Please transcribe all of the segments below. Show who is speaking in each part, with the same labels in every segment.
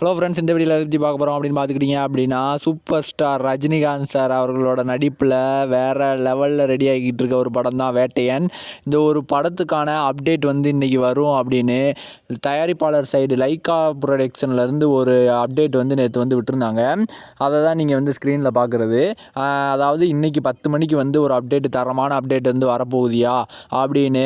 Speaker 1: Hello friends இந்த வீடியோவில் பற்றி பார்க்க போகிறோம் அப்படின்னு பார்த்துக்கிட்டிங்க அப்படின்னா சூப்பர் ஸ்டார் ரஜினிகாந்த் சார் அவர்களோட நடிப்பில் வேறு லெவலில் ரெடி ஆகிக்கிட்டு இருக்க ஒரு படம் தான் வேட்டையன். இந்த ஒரு படத்துக்கான அப்டேட் வந்து இன்றைக்கி வரும் அப்படின்னு தயாரிப்பாளர் சைடு லைக்கா ப்ரொடக்ஷன்லேருந்து ஒரு அப்டேட் வந்து நேற்று வந்து விட்டுருந்தாங்க. அதை தான் நீங்கள் வந்து ஸ்க்ரீனில் பார்க்குறது. அதாவது இன்றைக்கி பத்து மணிக்கு வந்து ஒரு அப்டேட் தரமான அப்டேட் வந்து வரப்போகுதியா அப்படின்னு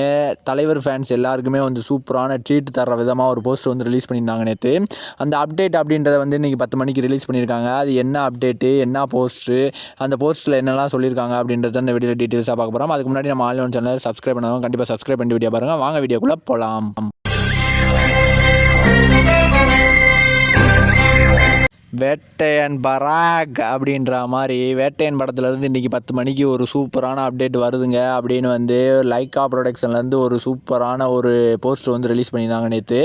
Speaker 1: தலைவர் ஃபேன்ஸ் எல்லாருக்குமே வந்து சூப்பரான ட்ரீட் தர விதமாக ஒரு போஸ்ட் வந்து ரிலீஸ் பண்ணியிருந்தாங்க நேற்று அந்த அப்டேட் அப்டேட் அப்படின்றத வந்து இன்றைக்கி பத்து மணிக்கு ரிலீஸ் பண்ணியிருக்காங்க அது என்ன அப்டேட்டு என்ன போஸ்ட்டு அந்த போஸ்ட்டில் என்னெல்லாம் சொல்லியிருக்காங்க அப்படின்றத அந்த வீடியோ டீட்டெயில்ஸாக பார்க்க போகிறோம் அதுக்கு முன்னாடி நம்ம ஆன்லைன் சேனல் சப்ஸ்கிரைப் பண்ணாலும் கண்டிப்பாக சப்ஸ்கிரைப் பண்ணி வீடியோ பாருங்கள் வாங்க வீடியோக்குள்ளே போகலாம் வேட்டையன் பராக் அப்படின்ற மாதிரி வேட்டையன் படத்துலேருந்து இன்றைக்கி பத்து மணிக்கு ஒரு சூப்பரான அப்டேட் வருதுங்க. அப்படின்னு வந்து லைக்கா ப்ரொடக்ஷன்லேருந்து ஒரு சூப்பரான ஒரு போஸ்டர் வந்து ரிலீஸ் பண்ணியிருந்தாங்க நேற்று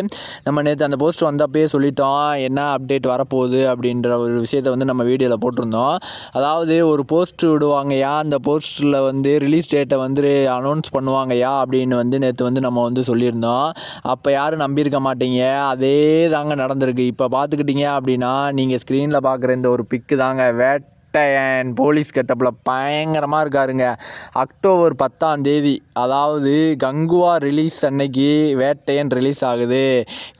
Speaker 1: நம்ம நேற்று அந்த போஸ்டர் வந்தப்பே சொல்லிட்டோம் என்ன அப்டேட் வரப்போகுது அப்படின்ற ஒரு விஷயத்தை வந்து நம்ம வீடியோவில் போட்டிருந்தோம். அதாவது ஒரு போஸ்ட் விடுவாங்கயா அந்த போஸ்டரில் வந்து ரிலீஸ் டேட்டை வந்து அனௌன்ஸ் பண்ணுவாங்கயா அப்படின்னு வந்து நேற்று வந்து நம்ம வந்து சொல்லியிருந்தோம். அப்போ யாரும் நம்பியிருக்க மாட்டீங்க. அதே தாங்க நடந்திருக்கு. இப்போ பார்த்துக்கிட்டிங்க அப்படின்னா நீங்கள் நீங்கள் ஸ்க்ரீனில் பார்க்குற இந்த ஒரு பிக்கு தாங்க வேட்டையன் போலீஸ் கெட்டப்பில் பயங்கரமாக இருக்காருங்க. அக்டோபர் பத்தாம் தேதி அதாவது கங்குவா ரிலீஸ் அன்னைக்கு வேட்டையன் ரிலீஸ் ஆகுது.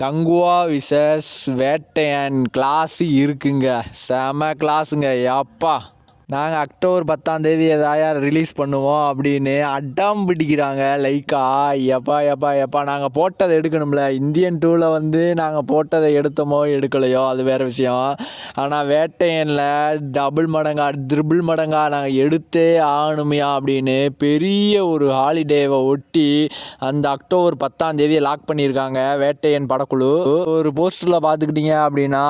Speaker 1: கங்குவா விசஸ் வேட்டையன் கிளாஸு இருக்குங்க. செம கிளாஸுங்க அப்பா நாங்கள் அக்டோபர் பத்தாம் தேதி எதாயா ரிலீஸ் பண்ணுவோம் அப்படின்னு அடம் பிடிக்கிறாங்க. லைக்கா எப்பா எப்பா எப்பா நாங்கள் போட்டதை எடுக்கணும்ல. இந்தியன் டூவில் வந்து நாங்கள் போட்டதை எடுத்தோமோ எடுக்கலையோ அது வேறு விஷயம். ஆனால் வேட்டையனில் டபுள் மடங்கா ட்ரிபிள் மடங்கா நாங்கள் எடுத்தே ஆகணுமையா அப்படின்னு பெரிய ஒரு ஹாலிடேவை ஒட்டி அந்த அக்டோபர் பத்தாம் தேதியை லாக் பண்ணியிருக்காங்க வேட்டையன் படக்குழு. ஒரு போஸ்டரில் பார்த்துக்கிட்டிங்க அப்படின்னா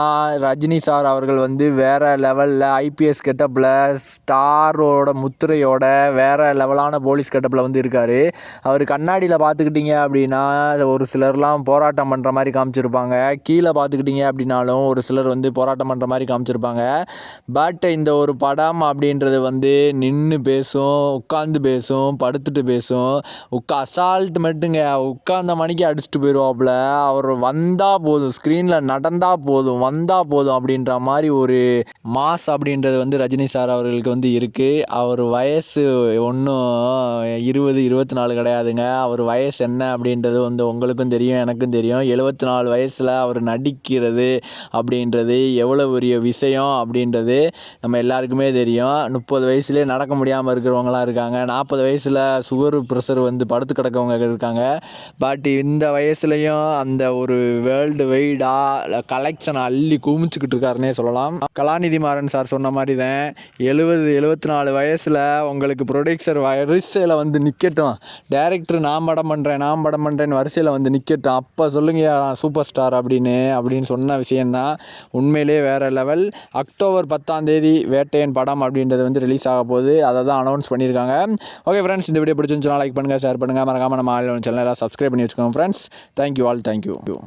Speaker 1: ரஜினி சார் அவர்கள் வந்து வேறு லெவலில் ஐபிஎஸ் கெட்டப்பில் ஸ்டாரோட முத்திரையோட வேறு லெவலான போலீஸ் கட்டப்பில் வந்து இருக்கார். அவர் கண்ணாடியில் பார்த்துக்கிட்டிங்க அப்படின்னா ஒரு சிலர்லாம் போராட்டம் பண்ணுற மாதிரி காமிச்சிருப்பாங்க. கீழே பார்த்துக்கிட்டிங்க அப்படின்னாலும் ஒரு சிலர் வந்து போராட்டம் பண்ணுற மாதிரி காமிச்சிருப்பாங்க. பட் இந்த ஒரு படம் அப்படின்றது வந்து நின்று பேசும் உட்காந்து பேசும் படுத்துட்டு பேசும். உட்கா அசால்ட் மட்டுங்க. உட்காந்த மணிக்கு அடிச்சுட்டு போயிடுவாப்புல அவர் வந்தால் போதும். ஸ்க்ரீனில் நடந்தால் போதும். வந்தால் போதும் அப்படின்ற மாதிரி ஒரு மாஸ் அப்படின்றது வந்து ரஜினி சார் அவர்களுக்கு வந்து இருக்குது அவர் வயசு ஒன்றும் இருபது இருபத்தி நாலு கிடையாதுங்க. அவர் வயசு என்ன அப்படின்றது வந்து உங்களுக்கும் தெரியும் எனக்கும் தெரியும். எழுபத்தி நாலு வயசில் அவர் நடிக்கிறது அப்படின்றது எவ்வளோ பெரிய விஷயம் அப்படின்றது நம்ம எல்லாருக்குமே தெரியும். முப்பது வயசுலேயே நடக்க முடியாமல் இருக்கிறவங்களாம் இருக்காங்க. நாற்பது வயசில் சுகர் ப்ரெஷர் வந்து படுத்து கிடக்கவங்க இருக்காங்க. பட் இந்த வயசுலையும் அந்த ஒரு வேர்ல்டு வைடாக கலெக்ஷனை அள்ளி குமிச்சுக்கிட்டு இருக்காருன்னே சொல்லலாம். கலாநிதி மாறன் சார் சொன்ன மாதிரி தான் எழுபது எழுபத்தி நாலு வயசில் உங்களுக்கு ப்ரொடியூசர் வரிசையில் வந்து நிற்கட்டும் டேரக்டர் நான் படம் பண்ணுறேன் நான் படம் பண்ணுறேன்னு வரிசையில் வந்து நிற்கட்டும் அப்போ சொல்லுங்க சூப்பர் ஸ்டார் அப்படின்னு அப்படின்னு சொன்ன விஷயந்தான் உண்மையிலே வேறு லெவல் அக்டோபர் பத்தாம் தேதி வேட்டையன் படம் அப்படின்றது வந்து ரிலீஸ் ஆக போகுது. அதை தான் அனௌன்ஸ் பண்ணியிருக்காங்க. ஓகே ஃப்ரெண்ட்ஸ் இந்த வீடியோ பிடிச்சிருந்துச்சுன்னா லைக் பண்ணுங்கள் ஷேர் பண்ணுங்கள் மறக்காமல் நம்ம ஆன்லைன் சேனலாக சப்ஸ்கிரைப் பண்ணி வச்சுக்கோங்க ஃப்ரெண்ட்ஸ் தேங்க்யூ ஆல் தேங்க்யூ